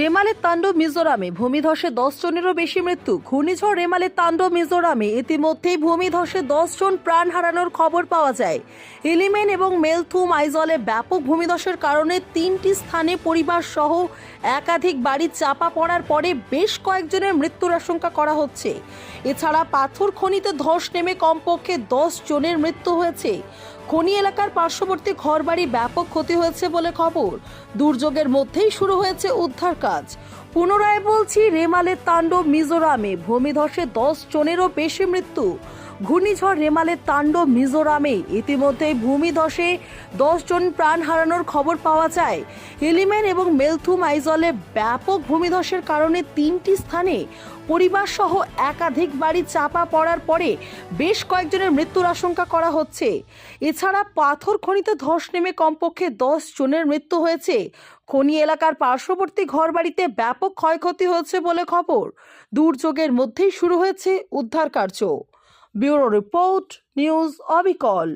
রেমালের তাণ্ডব মিজোরামে, ভূমিধসে দশ জনেরও বেশি মৃত্যু। ঘূর্ণিঝড় রেমালের তাণ্ডব মিজোরামে, ইতিমধ্যেই ভূমিধসে দশ জন প্রাণ হারানোর খবর পাওয়া যায়। এলিমেন এবং মেলথুম আইজলে ব্যাপক ভূমিধসের কারণে তিনটি স্থানে পরিবার সহ একাধিক বাড়ি চাপা পড়ার পরে বেশ কয়েকজনের মৃত্যুর আশঙ্কা করা হচ্ছে। এছাড়া পাথর খনিতে ধস নেমে কমপক্ষে দশ জনের মৃত্যু হয়েছে। খনি এলাকার পার্শ্ববর্তী ঘরবাড়ি ব্যাপক ক্ষতি হয়েছে বলে খবর। দুর্যোগের মধ্যেই শুরু হয়েছে উদ্ধার কাজ। পুনরায় বলছি রেমালে তাণ্ডব মিজোরামে। ভূমিধসে দশ জনেরও বেশি মৃত্যু। ঘূর্ণিঝড় রেমালের তাণ্ডব মিজোরামে। ইতিমধ্যে ভূমিধসে দশ জন প্রাণ হারানোর খবর পাওয়া যায়। এলিমেন এবং মেলথুম আইজলে ব্যাপক ভূমিধসের কারণে তিনটি স্থানে পরিবার সহ একাধিক বাড়ি চাপা পড়ার পরে বেশ কয়েকজনের মৃত্যুর আশঙ্কা করা হচ্ছে। এছাড়া পাথর খনিতে ধস নেমে কমপক্ষে দশ জনের মৃত্যু হয়েছে। খনি এলাকার পার্শ্ববর্তী ঘরবাড়িতে ব্যাপক ক্ষয়ক্ষতি হয়েছে বলে খবর। দুর্যোগের মধ্যেই শুরু হয়েছে উদ্ধার কার্য ব্যুরো রিপোর্ট নিউজ অবিকল